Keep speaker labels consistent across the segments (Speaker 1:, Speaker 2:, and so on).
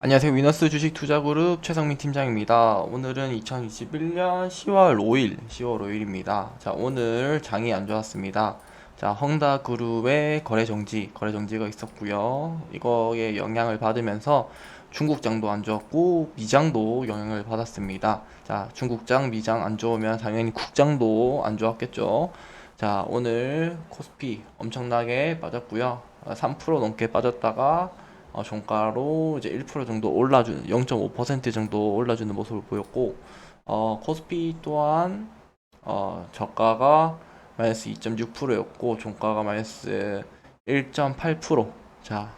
Speaker 1: 안녕하세요. 위너스 주식 투자그룹 최성민 팀장입니다. 오늘은 2021년 10월 5일, 10월 5일입니다. 자, 오늘 장이 안 좋았습니다. 자, 헝다 그룹의 거래 정지, 거래 정지가 있었고요. 이거에 영향을 받으면서 중국장도 안 좋았고 미장도 영향을 받았습니다. 자, 중국장, 미장 안 좋으면 당연히 국장도 안 좋았겠죠. 자, 오늘 코스피 엄청나게 빠졌고요. 3% 넘게 빠졌다가 어, 종가로 이제 1% 정도 올라주는 0.5% 정도 올라주는 모습을 보였고 어, 코스피 또한 어, 저가가 마이너스 2.6%였고 종가가 마이너스 1.8% 자,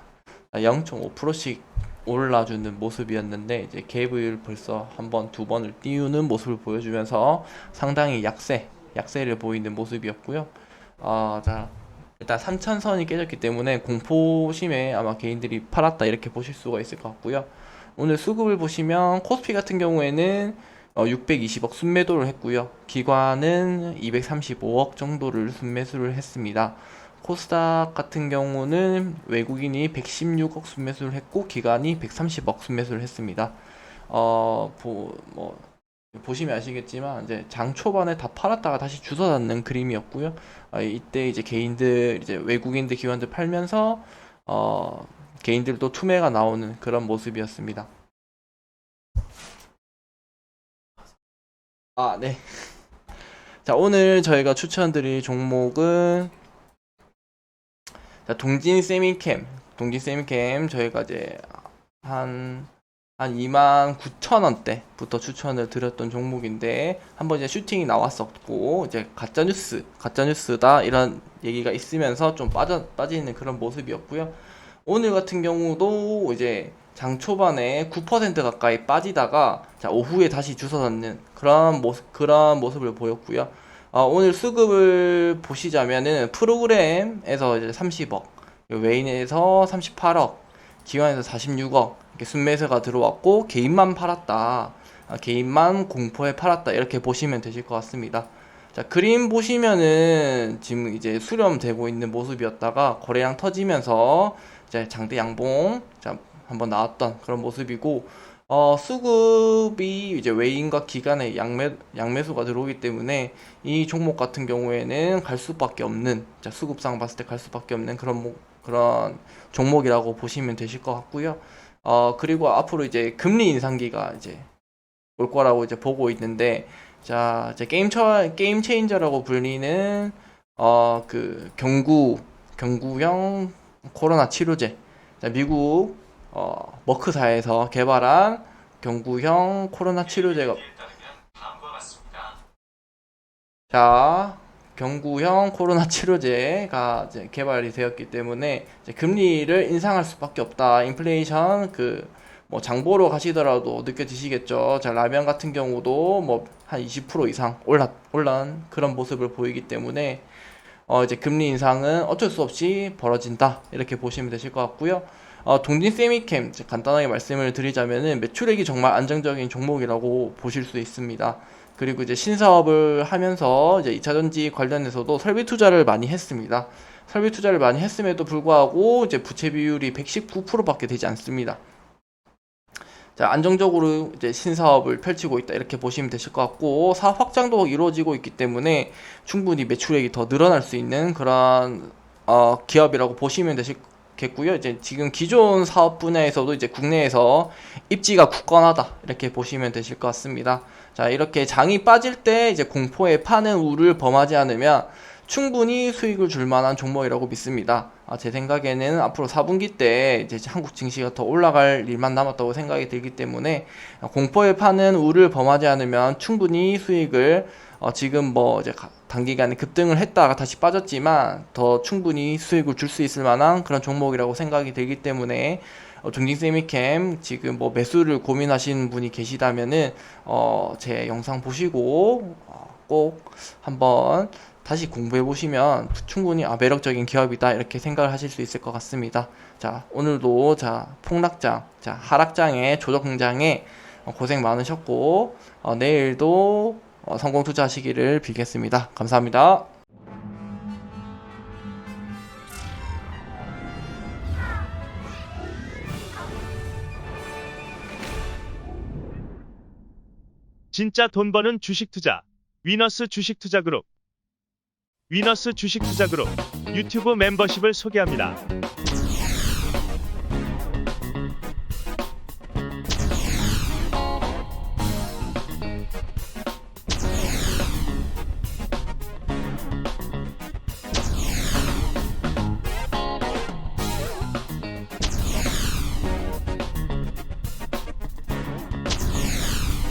Speaker 1: 0.5%씩 올라주는 모습이었는데 이제 갭을 벌써 한 번, 두 번을 띄우는 모습을 보여주면서 상당히 약세, 약세를 보이는 모습이었고요. 어, 자, 일단 3천선이 깨졌기 때문에 공포심에 아마 개인들이 팔았다 이렇게 보실 수가 있을 것 같고요. 오늘 수급을 보시면 코스피 같은 경우에는 어, 620억 순매도를 했고요. 기관은 235억 정도를 순매수를 했습니다. 코스닥 같은 경우는 외국인이 116억 순매수를 했고 기관이 130억 순매수를 했습니다. 어, 보, 뭐 보시면 아시겠지만 이제 장 초반에 다 팔았다가 다시 주워 담는 그림이었고요. 아, 이때 이제 개인들 이제 외국인들 기관들 팔면서 어 개인들도 투매가 나오는 그런 모습이었습니다. 아, 네. 자, 오늘 저희가 추천드릴 종목은 자, 동진 세미캠. 동진 세미캠 저희가 이제 한 한 2만 9천 원대부터 추천을 드렸던 종목인데 한번 이제 슈팅이 나왔었고 이제 가짜 뉴스, 가짜 뉴스다 이런 얘기가 있으면서 좀 빠져 빠지는 그런 모습이었고요. 오늘 같은 경우도 이제 장 초반에 9% 가까이 빠지다가 자 오후에 다시 주워잡는 그런 모습 그런 모습을 보였고요. 어, 오늘 수급을 보시자면은 프로그램에서 이제 30억, 외인에서 38억, 기관에서 46억 이렇게 순매수가 들어왔고 개인만 팔았다. 아, 개인만 공포에 팔았다. 이렇게 보시면 되실 것 같습니다. 자, 그림 보시면은 지금 이제 수렴되고 있는 모습이었다가 거래량 터지면서 이제 장대 양봉 자, 한번 나왔던 그런 모습이고 어, 수급이 이제 외인과 기관의 양매, 양매수가 들어오기 때문에 이 종목 같은 경우에는 갈 수밖에 없는, 자, 수급상 봤을 때 갈 수밖에 없는 그런, 목, 그런 종목이라고 보시면 되실 것 같고요. 어, 그리고 앞으로 이제 금리 인상기가 이제 올 거라고 이제 보고 있는데, 자, 이제 게임 처, 게임 체인저라고 불리는, 어, 그, 경구, 경구형 코로나 치료제. 자, 미국, 어, 머크사에서 개발한 경구형 코로나 치료제가, 자, 경구형 코로나 치료제가 개발이 되었기 때문에 금리를 인상할 수밖에 없다. 인플레이션 그 뭐 장보러 가시더라도 느껴지시겠죠. 자, 라면 같은 경우도 뭐 한 20% 이상 올라 올란 그런 모습을 보이기 때문에 어 이제 금리 인상은 어쩔 수 없이 벌어진다. 이렇게 보시면 되실 것 같고요. 어, 동진 세미캠 간단하게 말씀을 드리자면은 매출액이 정말 안정적인 종목이라고 보실 수 있습니다. 그리고 이제 신사업을 하면서 이제 2차 전지 관련해서도 설비 투자를 많이 했습니다. 설비 투자를 많이 했음에도 불구하고 이제 부채 비율이 119%밖에 되지 않습니다. 자, 안정적으로 이제 신사업을 펼치고 있다 이렇게 보시면 되실 것 같고 사업 확장도 이루어지고 있기 때문에 충분히 매출액이 더 늘어날 수 있는 그런 어, 기업이라고 보시면 되시 겠고요. 이제 지금 기존 사업 분야에서도 이제 국내에서 입지가 굳건하다 이렇게 보시면 되실 것 같습니다. 자, 이렇게 장이 빠질 때 이제 공포에 파는 우를 범하지 않으면 충분히 수익을 줄 만한 종목이라고 믿습니다. 아, 제 생각에는 앞으로 4분기 때 이제 한국 증시가 더 올라갈 일만 남았다고 생각이 들기 때문에 공포에 파는 우를 범하지 않으면 충분히 수익을 어, 지금 뭐 이제 단기간에 급등을 했다가 다시 빠졌지만 더 충분히 수익을 줄 수 있을 만한 그런 종목이라고 생각이 들기 때문에 어, 중진 세미캠 지금 뭐 매수를 고민하시는 분이 계시다면은 어, 제 영상 보시고 어, 꼭 한번 다시 공부해 보시면 충분히 아, 매력적인 기업이다 이렇게 생각을 하실 수 있을 것 같습니다. 자 오늘도 자 폭락장, 자 하락장에 조정 장에 어, 고생 많으셨고 어, 내일도 어, 성공 투자하시기를 빌겠습니다. 감사합니다.
Speaker 2: 진짜 돈 버는 주식 투자. 위너스 주식 투자 그룹. 위너스 주식 투자 그룹 유튜브 멤버십을 소개합니다.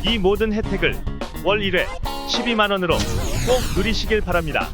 Speaker 2: 이 모든 혜택을 월 1회 12만원으로 꼭 누리시길 바랍니다.